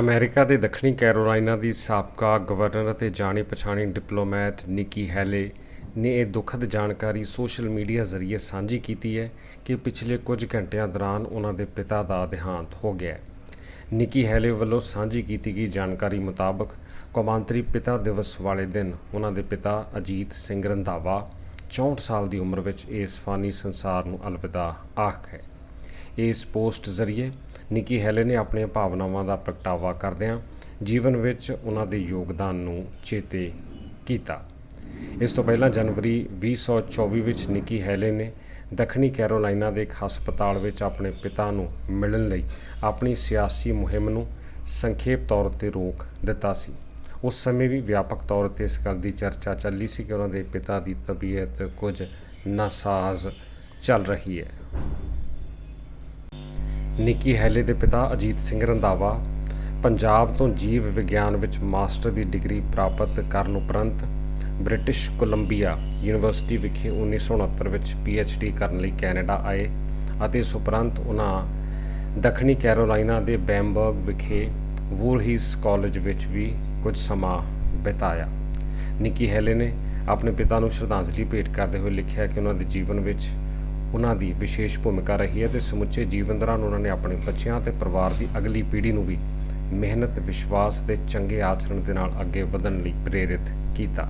America ਦੇ ਦੱਖਣੀ Carolina ਦੀ ਸਾਬਕਾ ਗਵਰਨਰ ਅਤੇ ਜਾਣੀ ਪਛਾਣੀ ਡਿਪਲੋਮੈਟ ਨਿੱਕੀ ਹੈਲੇ ਨੇ ਇਹ ਦੁਖਦ ਜਾਣਕਾਰੀ ਸੋਸ਼ਲ ਮੀਡੀਆ ਜ਼ਰੀਏ ਸਾਂਝੀ ਕੀਤੀ ਹੈ ਕਿ ਪਿਛਲੇ ਕੁਝ ਘੰਟਿਆਂ ਦੌਰਾਨ ਉਹਨਾਂ ਦੇ ਪਿਤਾ ਦਾ ਦੇਹਾਂਤ ਹੋ ਗਿਆ ਹੈ। ਨਿੱਕੀ ਹੈਲੇ ਵੱਲੋਂ ਸਾਂਝੀ ਕੀਤੀ ਗਈ ਜਾਣਕਾਰੀ ਮੁਤਾਬਕ ਕੌਮਾਂਤਰੀ ਪਿਤਾ ਦਿਵਸ ਵਾਲੇ ਦਿਨ ਉਹਨਾਂ ਦੇ ਪਿਤਾ ਅਜੀਤ ਸਿੰਘ ਰੰਧਾਵਾ 64 ਸਾਲ ਦੀ ਉਮਰ ਵਿੱਚ ਇਸ ਫਾਨੀ ਸੰਸਾਰ ਨੂੰ ਅਲਵਿਦਾ ਆਖ ਹੈ ਇਸ ਪੋਸਟ ਜ਼ਰੀਏ ਨਿੱਕੀ ਹੈਲੇ ਨੇ ਆਪਣੀਆਂ ਭਾਵਨਾਵਾਂ ਦਾ ਪ੍ਰਗਟਾਵਾ ਕਰਦਿਆਂ ਜੀਵਨ ਵਿੱਚ ਉਹਨਾਂ ਦੇ ਯੋਗਦਾਨ ਨੂੰ ਚੇਤੇ ਕੀਤਾ। ਇਸ ਤੋਂ ਪਹਿਲਾਂ ਜਨਵਰੀ 2024 ਵਿੱਚ ਨਿੱਕੀ ਹੈਲੇ ਨੇ ਦੱਖਣੀ ਕੈਰੋਲਾਈਨਾ ਦੇ ਇੱਕ ਹਸਪਤਾਲ ਵਿੱਚ ਆਪਣੇ ਪਿਤਾ ਨੂੰ ਮਿਲਣ ਲਈ ਆਪਣੀ ਸਿਆਸੀ ਮੁਹਿੰਮ ਨੂੰ ਸੰਖੇਪ ਤੌਰ ਤੇ ਰੋਕ ਦਿੱਤਾ ਸੀ। ਉਸ ਸਮੇਂ ਵੀ ਵਿਆਪਕ ਤੌਰ ਤੇ ਇਸ ਗੱਲ ਦੀ ਚਰਚਾ ਚੱਲੀ ਸੀ ਕਿ ਉਹਨਾਂ ਦੇ ਪਿਤਾ ਦੀ ਤਬੀਅਤ ਕੁਝ ਨਾਸਾਜ਼ ਚੱਲ ਰਹੀ ਹੈ। ਨਿੱਕੀ ਹੈਲੇ ਦੇ ਪਿਤਾ ਅਜੀਤ ਸਿੰਘ ਰੰਧਾਵਾ ਪੰਜਾਬ ਤੋਂ ਜੀਵ ਵਿਗਿਆਨ ਵਿੱਚ ਮਾਸਟਰ ਦੀ ਡਿਗਰੀ ਪ੍ਰਾਪਤ ਕਰਨ ਉਪਰੰਤ ਬ੍ਰਿਟਿਸ਼ ਕੋਲੰਬੀਆ ਯੂਨੀਵਰਸਿਟੀ ਵਿਖੇ 1969 ਵਿੱਚ ਡੀ ਕਰਨ ਲਈ ਕੈਨੇਡਾ ਆਏ ਅਤੇ ਇਸ ਉਪਰੰਤ ਉਹਨਾਂ ਦੱਖਣੀ ਕੈਰੋਲਾਈਨਾ ਦੇ ਬੈਮਬਰਗ ਵਿਖੇ ਵੂਰਹੀਸ ਕਾਲਜ ਵਿੱਚ ਵੀ ਕੁਝ ਸਮਾਂ ਬਿਤਾਇਆ। ਨਿੱਕੀ ਹੈਲੇ ਨੇ ਆਪਣੇ ਪਿਤਾ ਨੂੰ ਸ਼ਰਧਾਂਜਲੀ ਭੇਟ ਕਰਦੇ ਹੋਏ ਲਿਖਿਆ ਕਿ ਉਹਨਾਂ ਦੇ ਜੀਵਨ ਵਿੱਚ ਉਹਨਾਂ ਦੀ ਵਿਸ਼ੇਸ਼ ਭੂਮਿਕਾ ਰਹੀ ਹੈ ਤੇ ਸਮੁੱਚੇ ਜੀਵਨ ਦੌਰਾਨ ਉਹਨਾਂ ਨੇ ਆਪਣੇ ਬੱਚਿਆਂ ਤੇ ਪਰਿਵਾਰ ਦੀ ਅਗਲੀ ਪੀੜ੍ਹੀ ਨੂੰ ਵੀ ਮਿਹਨਤ, ਵਿਸ਼ਵਾਸ ਤੇ ਚੰਗੇ ਆਚਰਣ ਦੇ ਨਾਲ ਅੱਗੇ ਵਧਣ ਲਈ ਪ੍ਰੇਰਿਤ ਕੀਤਾ।